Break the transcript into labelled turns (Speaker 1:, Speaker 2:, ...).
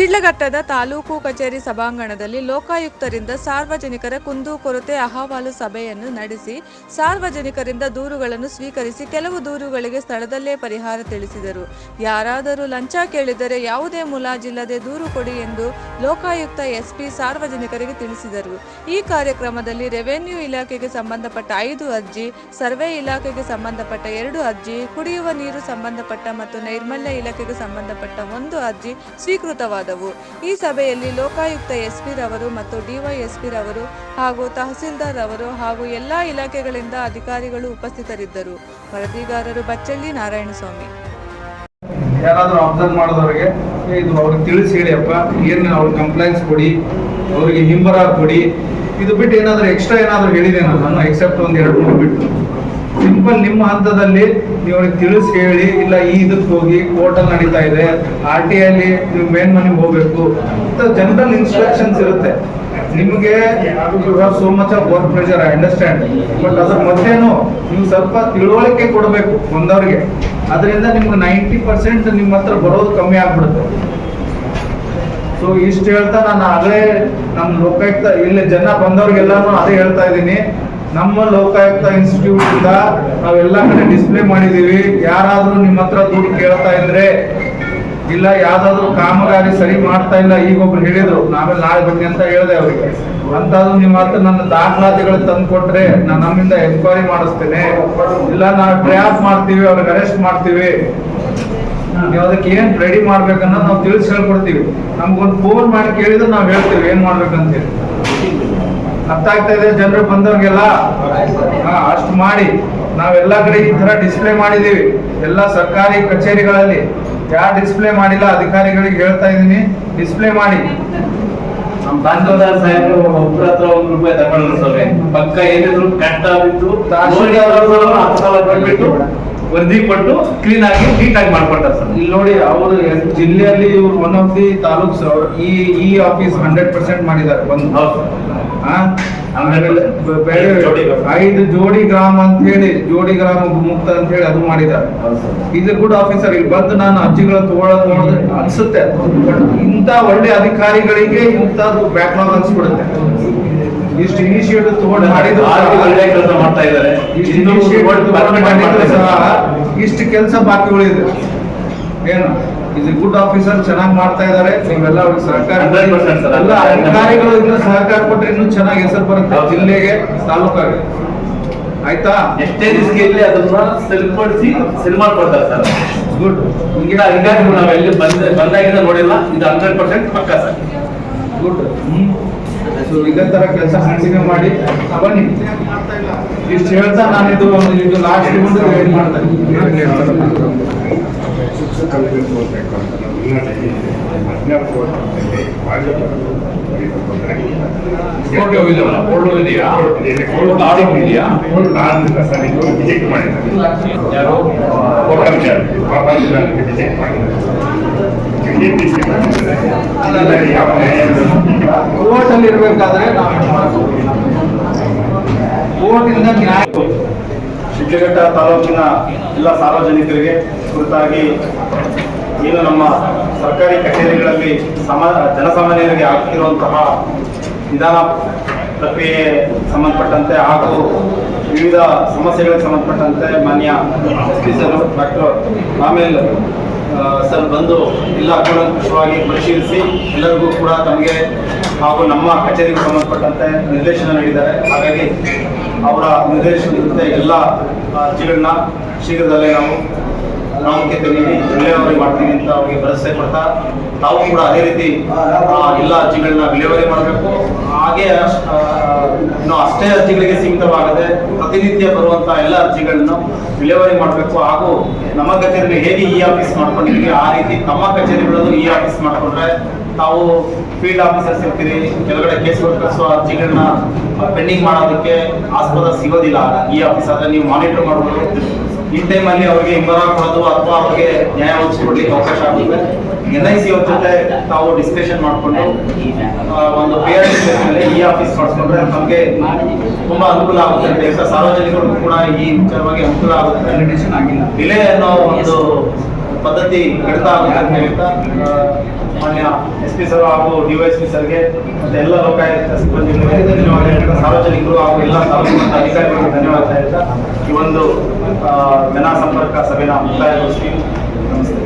Speaker 1: ಶಿಡ್ಲಘಟ್ಟದ ತಾಲೂಕು ಕಚೇರಿ ಸಭಾಂಗಣದಲ್ಲಿ ಲೋಕಾಯುಕ್ತರಿಂದ ಸಾರ್ವಜನಿಕರ ಕುಂದುಕೊರತೆ ಅಹವಾಲು ಸಭೆಯನ್ನು ನಡೆಸಿ ಸಾರ್ವಜನಿಕರಿಂದ ದೂರುಗಳನ್ನು ಸ್ವೀಕರಿಸಿ ಕೆಲವು ದೂರುಗಳಿಗೆ ಸ್ಥಳದಲ್ಲೇ ಪರಿಹಾರ ತಿಳಿಸಿದರು. ಯಾರಾದರೂ ಲಂಚ ಕೇಳಿದರೆ ಯಾವುದೇ ಮುಲಾಜಿಲ್ಲದೆ ದೂರು ಕೊಡಿ ಎಂದು ಲೋಕಾಯುಕ್ತ ಎಸ್ಪಿ ಸಾರ್ವಜನಿಕರಿಗೆ ತಿಳಿಸಿದರು. ಈ ಕಾರ್ಯಕ್ರಮದಲ್ಲಿ ರೆವೆನ್ಯೂ ಇಲಾಖೆಗೆ ಸಂಬಂಧಪಟ್ಟ ಐದು ಅರ್ಜಿ, ಸರ್ವೆ ಇಲಾಖೆಗೆ ಸಂಬಂಧಪಟ್ಟ ಎರಡು ಅರ್ಜಿ, ಕುಡಿಯುವ ನೀರು ಸಂಬಂಧಪಟ್ಟ ಮತ್ತು ನೈರ್ಮಲ್ಯ ಇಲಾಖೆಗೆ ಸಂಬಂಧಪಟ್ಟ ಒಂದು ಅರ್ಜಿ ಈ ಸಭೆಯಲ್ಲಿ ಲೋಕಾಯುಕ್ತ ಎಸ್ಪಿ ರವರು ಮತ್ತು ಡಿವೈಎಸ್ಪಿ ರವರು ಹಾಗೂ ತಹಸೀಲ್ದಾರ್ ಅವರು ಹಾಗೂ ಎಲ್ಲಾ ಇಲಾಖೆಗಳಿಂದ ಅಧಿಕಾರಿಗಳು ಉಪಸ್ಥಿತರಿದ್ದರು. ವರದಿಗಾರರು ಬಚ್ಚಳ್ಳಿ ನಾರಾಯಣಸ್ವಾಮಿ.
Speaker 2: ಯಾರಾದರೂ ಅಬ್ಸರ್ವ್ ಮಾಡಿದವ್ರಿಗೆ ಇದು ಅವ್ರಿಗೆ ತಿಳಿಸಿ ಹೇಳಿಯಪ್ಪ ಏನು ಅವ್ರಿಗೆ ಕಂಪ್ಲೇಂಟ್ಸ್ ಕೊಡಿ, ಅವರಿಗೆ ಹಿಂಬರ ಕೊಡಿ. ಇದು ಬಿಟ್ಟು ಏನಾದರೂ ಎಕ್ಸ್ಟ್ರಾ ಏನಾದರೂ ಹೇಳಿದೇನಲ್ಲ ಎಕ್ಸೆಪ್ಟ್ ಒಂದು ಎರಡು ಮೂರು ಬಿಟ್ಟು. ಸಿಂಪಲ್ ನಿಮ್ಮ ಹಂತದಲ್ಲಿ ನೀವು ತಿಳಿಸ್ ಹೇಳಿ, ಇಲ್ಲ ಈ ಇದಕ್ಕೆ ಹೋಗಿ ಕೋರ್ಟಲ್ಲಿ ನಡೀತಾ ಇದೆ ಆರ್ ಟಿ ಅಲ್ಲಿ ನೀವು ಮೇನ್ ಮನೆಗೆ ಹೋಗ್ಬೇಕು. ಅಂತ ಜನರಲ್ ಇನ್ಸ್ಟ್ರಕ್ಷನ್ಸ್ ಇರುತ್ತೆ. ನಿಮಗೆ so much of work pressure I understand but ಅದ್ರ ಮಧ್ಯೆನೂ ನೀವು ಸ್ವಲ್ಪ ತಿಳುವಳಿಕೆ ಕೊಡಬೇಕು ಬಂದವ್ರಿಗೆ ಅದರಿಂದ ನಿಮ್ಗೆ ನೈಂಟಿ ಪರ್ಸೆಂಟ್ ನಿಮ್ಮ ಹತ್ರ ಬರೋದು ಕಮ್ಮಿ ಆಗ್ಬಿಡುತ್ತೆ. ಸೊ ಇಷ್ಟು ಹೇಳ್ತಾ ನಾನು ಆಗಲೇ ನಮ್ಮ ಲೋಕಾಯುಕ್ತ, ಇಲ್ಲಿ ಜನ ಬಂದವ್ರಿಗೆಲ್ಲಾನು ಅದೇ ಹೇಳ್ತಾ ಇದ್ದೀನಿ. ನಮ್ಮ ಲೋಕಾಯುಕ್ತ ಇನ್ಸ್ಟಿಟ್ಯೂಟ್ ಇಂದ ನಾವೆಲ್ಲ ಕಡೆ ಡಿಸ್ಪ್ಲೇ ಮಾಡಿದೀವಿ ಯಾರಾದ್ರೂ ನಿಮ್ಮ ಹತ್ರ ದುಡ್ಡು ಕೇಳ್ತಾ ಇದ್ರೆ, ಇಲ್ಲ ಯಾವ್ದಾದ್ರು ಕಾಮಗಾರಿ ಸರಿ ಮಾಡ್ತಾ ಇಲ್ಲ, ಈಗ ಒಬ್ರು ಹೇಳಿದ್ರು ನಾವೆಲ್ಲ ನಾಳೆ ಬನ್ನಿ ಅಂತ ಹೇಳಿದೆ ಅವ್ರಿಗೆ. ಅಂತಾದ್ರು ನಿಮ್ಮ ಹತ್ರ ನನ್ನ ದಾಖಲಾತಿಗಳು ತಂದು ಕೊಟ್ರೆ ನಾನು ನಮ್ಮಿಂದ ಎನ್ಕ್ವೈರಿ ಮಾಡಿಸ್ತೇನೆ. ಇಲ್ಲ, ನಾವು ಟ್ರ್ಯಾಪ್ ಮಾಡ್ತೀವಿ, ಅವ್ರಿಗೆ ಅರೆಸ್ಟ್ ಮಾಡ್ತೀವಿ. ನೀವು ಅದಕ್ಕೆ ಏನ್ ರೆಡಿ ಮಾಡ್ಬೇಕನ್ನೋದು ನಾವು ತಿಳಿಸಿ ಹೇಳ್ಕೊಡ್ತೀವಿ ನಮ್ಗೊಂದು ಫೋನ್ ಮಾಡಿ ಕೇಳಿದ್ರೆ ನಾವು ಹೇಳ್ತೀವಿ, ಏನ್ ಮಾಡ್ಬೇಕಂತೇಳಿ ಅರ್ಥ ಆಗ್ತಾ ಇದೆ ಜನರು ಬಂದವ್ರಿಗೆಲ್ಲ ಅಷ್ಟು ಮಾಡಿ. ನಾವೆಲ್ಲ ಕಡೆ ಈ ತರ ಡಿಸ್ಪ್ಲೇ ಮಾಡಿದೀವಿ. ಎಲ್ಲ ಸರ್ಕಾರಿ ಕಚೇರಿಗಳಲ್ಲಿ. ಯಾರು ಡಿಸ್ಪ್ಲೇ ಮಾಡಿಲ್ಲ ಅಧಿಕಾರಿಗಳಿಗೆ ಹೇಳ್ತಾ ಇದೀನಿ ಡಿಸ್ಪ್ಲೇ ಮಾಡಿ.
Speaker 3: ನಮ್ಮ ತಹಸೀಲ್ದಾರ್ ಸಾಹೇಬರು ಒಬ್ಬರ ಹತ್ರ ಒಂದು ರೂಪಾಯಿ ತಗೊಂಡ್ರು ಸ್ವಾಮಿ ಪಕ್ಕ ಏನಿದ್ರು ಕಟ್ಟ ಬಿಟ್ಟು ವರದಿ ಕೊಟ್ಟು ಕ್ಲೀನ್ ಆಗಿ ನೀಟ್ ಆಗಿ ಮಾಡ್ಕೊಡ್ತಾರೆ ಸರ್.
Speaker 2: ಇಲ್ಲಿ ನೋಡಿ ಅವರು ಜಿಲ್ಲೆಯಲ್ಲಿ ಇವ್ರು ಒನ್ ಆಫ್ ದಿ ತಾಲೂಕ್ಸ್ ಈ ಈ ಆಫೀಸ್ ಹಂಡ್ರೆಡ್ ಪರ್ಸೆಂಟ್ ಮಾಡಿದ್ದಾರೆ ಒಂದು. ಐದು ಜೋಡಿ ಗ್ರಾಮ ಅಂತ ಹೇಳಿ ಜೋಡಿ ಗ್ರಾಮ ಮುಕ್ತ ಅಂತ ಹೇಳಿ ಅದು ಮಾಡಿದ್ದಾರೆ. ಇದು ಕೂಡ ಆಫೀಸರ್ ಇಲ್ಲಿ ಬಂದು ನಾನು ಅರ್ಜಿಗಳ ತಗೊಳ್ಳೋದು ನೋಡಿದ್ರೆ ಅನ್ಸುತ್ತೆ. ಇಂತ ಇಂಥ ಒಳ್ಳೆ ಅಧಿಕಾರಿಗಳಿಗೆ ಇಂಥದ್ದು ಬ್ಯಾಕ್ಲಾಗ್ ಅನ್ಸ್ಬಿಡುತ್ತೆ ಇಷ್ಟು ಇನಿಷಿಯೇಟಿವ್ ತಗೊಂಡು ಮಾಡಿದ್ರು
Speaker 3: ಒಳ್ಳೆ ಕೆಲಸ ಮಾಡ್ತಾ ಇದ್ದಾರೆ.
Speaker 2: ಇಷ್ಟು ಕೆಲಸ ಬಾಕಿ ಉಳಿದಿದೆ. ಏನು? ಇದು ಗುಡ್ ಆಫೀಸರ್ ಚೆನ್ನಾಗಿ ಮಾಡ್ತಾ ಇದ್ದಾರೆ. ನೀವೆಲ್ಲ ಅವ್ರಿಗೆ ಸಹಕಾರ
Speaker 3: 100%
Speaker 2: ಎಲ್ಲ ಅಧಿಕಾರಿಗಳು ಇನ್ನು ಸಹಕಾರ ಕೊಟ್ಟರೆ ಇನ್ನು ಚೆನ್ನಾಗಿ ಹೆಸರು ಬರುತ್ತೆ. ಜಿಲ್ಲೆಗೆ ತಾಲೂಕಾಗೆ. ಆಯ್ತಾ?
Speaker 3: ಎಷ್ಟೇ ರಿಸ್ಕ್ ಇರಲಿ ಅದನ್ನ ಸರಿಪಡಿಸಿ ಸಿನಿಮಾ ಕೊಡ್ತಾರೆ ಸರ್.
Speaker 2: ಗುಡ್
Speaker 3: ಹಿಂಗಿನ ಅಧಿಕಾರಿಗಳು ನಾವೆಲ್ಲಿ ಬಂದ ಬಂದಾಗಿಂದ ನೋಡಿಲ್ಲ. ಇದು ಹಂಡ್ರೆಡ್ ಪರ್ಸೆಂಟ್ ಪಕ್ಕ ಸರ್.
Speaker 2: ಗುಡ್ ಸೊ ಇದೇ ತರ ಕೆಲಸ ಕಂಟಿನ್ಯೂ ಮಾಡಿ ಬನ್ನಿ. ಇಷ್ಟು ಹೇಳ್ತಾ ನಾನು ಇದು ಒಂದು ಇದು ಲಾಸ್ಟ್ ಒಂದು ವೇಟ್ ಮಾಡ್ತಾ ಇದ್ದೀನಿ ಏನ್ ಹೇಳ್ತಾರೆ?
Speaker 4: ಕೋರ್ಟ್ಗೆ ಹೋಗಿದ್ದಲ್ಲ ಕೋರ್ಟ್ ಹೋಗಿದೆಯಾ ಕೋರ್ಟ್ ಆರ್ಡರ್ ಇದೆಯಾ? ಯಾರು? ಕೋರ್ಟ್ ಇರಬೇಕಾದ್ರೆ ಕೋರ್ಟಿಂದ ನ್ಯಾಯ.
Speaker 5: ಶಿಡ್ಲಘಟ್ಟ ತಾಲೂಕಿನ ಎಲ್ಲ ಸಾರ್ವಜನಿಕರಿಗೆ ಕುರಿತಾಗಿ ಏನು ನಮ್ಮ ಸರ್ಕಾರಿ ಕಚೇರಿಗಳಲ್ಲಿ ಸಮ, ಜನಸಾಮಾನ್ಯರಿಗೆ ಆಗ್ತಿರುವಂತಹ ನಿಧಾನ ಪ್ರಕ್ರಿಯೆ ಸಂಬಂಧಪಟ್ಟಂತೆ ಹಾಗೂ ವಿವಿಧ ಸಮಸ್ಯೆಗಳಿಗೆ ಸಂಬಂಧಪಟ್ಟಂತೆ ಮಾನ್ಯ ಎಸ್ ಡಾಕ್ಟರ್ ಆಮೇಲ್ ಸರ್ ಬಂದು ಎಲ್ಲ ಕೂಲಂಕುಷವಾಗಿ ಪರಿಶೀಲಿಸಿ ಎಲ್ಲರಿಗೂ ಕೂಡ ತಮಗೆ ಹಾಗೂ ನಮ್ಮ ಕಚೇರಿಗೆ ಸಂಬಂಧಪಟ್ಟಂತೆ ನಿರ್ದೇಶನ ನೀಡಿದ್ದಾರೆ. ಹಾಗಾಗಿ ಅವರ ನಿರ್ದೇಶನದಂತೆ ಎಲ್ಲ ಅರ್ಜಿಗಳನ್ನ ಶೀಘ್ರದಲ್ಲೇ ನಾವು ಪ್ರಾಮುಖ್ಯತೆ ನೀಡಿ ವಿಲೇವಾರಿ ಮಾಡ್ತೀವಿ ಅಂತ ಅವರಿಗೆ ಭರವಸೆ ಕೊಡ್ತಾ ತಾವು ಕೂಡ ಅದೇ ರೀತಿ ಎಲ್ಲ ಅರ್ಜಿಗಳನ್ನ ವಿಲೇವಾರಿ ಮಾಡಬೇಕು. ಹಾಗೆ ಇನ್ನು ಅಷ್ಟೇ ಅರ್ಜಿಗಳಿಗೆ ಸೀಮಿತವಾಗದೆ ಪ್ರತಿನಿತ್ಯ ಬರುವಂತಹ ಎಲ್ಲ ಅರ್ಜಿಗಳನ್ನು ವಿಲೇವಾರಿ ಮಾಡಬೇಕು. ಹಾಗೂ ನಮ್ಮ ಕಚೇರಿಯಲ್ಲಿ ಹೇಗೆ ಇ ಆಫೀಸ್ ಮಾಡ್ಕೊಂಡಿದ್ದೀವಿ ಆ ರೀತಿ ತಮ್ಮ ಕಚೇರಿಗಳಲ್ಲೂ ಇ ಆಫೀಸ್ ಮಾಡ್ಕೊಂಡ್ರೆ ತಾವು ಫೀಲ್ಡ್ ಆಫೀಸರ್ಸ್ ಇರ್ತೀರಿ, ಕೆಳಗಡೆ ಕೇಸ್ ಕಳಿಸುವ ಅರ್ಜಿಗಳನ್ನ ಪೆಂಡಿಂಗ್ ಮಾಡೋದಕ್ಕೆ ಆಸ್ಪದ ಸಿಗೋದಿಲ್ಲ ಇ ಆಫೀಸ್ ಆದ್ರೆ ನೀವು ಮಾನಿಟರ್ ಮಾಡ್ಬೋದು ಈ ಟೈಮಲ್ಲಿ ಅವ್ರಿಗೆ ಇಂಬರ ಕೊಡೋದು ಅಥವಾ ಅವ್ರಿಗೆ ನ್ಯಾಯ ಒದಗಿಸ್ಕೊಡ್ಲಿಕ್ಕೆ ಅವಕಾಶ ಆಗುತ್ತೆ. ಎನ್ ಐ ಸಿ ಅವ್ರ ಜೊತೆ ತಾವು ಡಿಸ್ಕಷನ್ ಮಾಡಿಕೊಂಡು ಒಂದು ಪೇರ್ ಮೇಲೆ ಈ ಆಫೀಸ್ ಮಾಡಿಸ್ಕೊಂಡ್ರೆ ನಮಗೆ ತುಂಬಾ ಅನುಕೂಲ ಆಗುತ್ತೆ. ಅಂತ ಹೇಳ್ತಾ ಸಾರ್ವಜನಿಕರಿಗೂ ಕೂಡ ಈ ವಿಚಾರವಾಗಿ ಅನುಕೂಲ ಆಗುತ್ತೆ. ಡಿಲೇ ಅನ್ನೋ ಒಂದು ಪದ್ಧತಿ ಕಡಿತ ಆಗುತ್ತೆ ಅಂತ ಹೇಳ್ತಾ ಮಾನ್ಯ ಎಸ್ ಪಿ ಸರ್ ಹಾಗೂ ಡಿವೈಎಸ್ಪಿ ಸರ್ಗೆ ಮತ್ತೆ ಎಲ್ಲ ಲೋಕಾಯುಕ್ತ ಸಿಬ್ಬಂದಿಗಳಿಗೆ ಧನ್ಯವಾದ ಹೇಳ್ತಾ ಸಾರ್ವಜನಿಕರು ಹಾಗೂ ಎಲ್ಲ ಸಾರ್ವಜನಿಕ ಅಧಿಕಾರಿಗಳಿಗೆ ಧನ್ಯವಾದ ಹೇಳ್ತಾ ಈ ಒಂದು ಜನಸಂಪರ್ಕ ಸಭೆನ ಮುಕ್ತಾಯಗೊಳಿಸ್ತೀವಿ. ನಮಸ್ತೆ.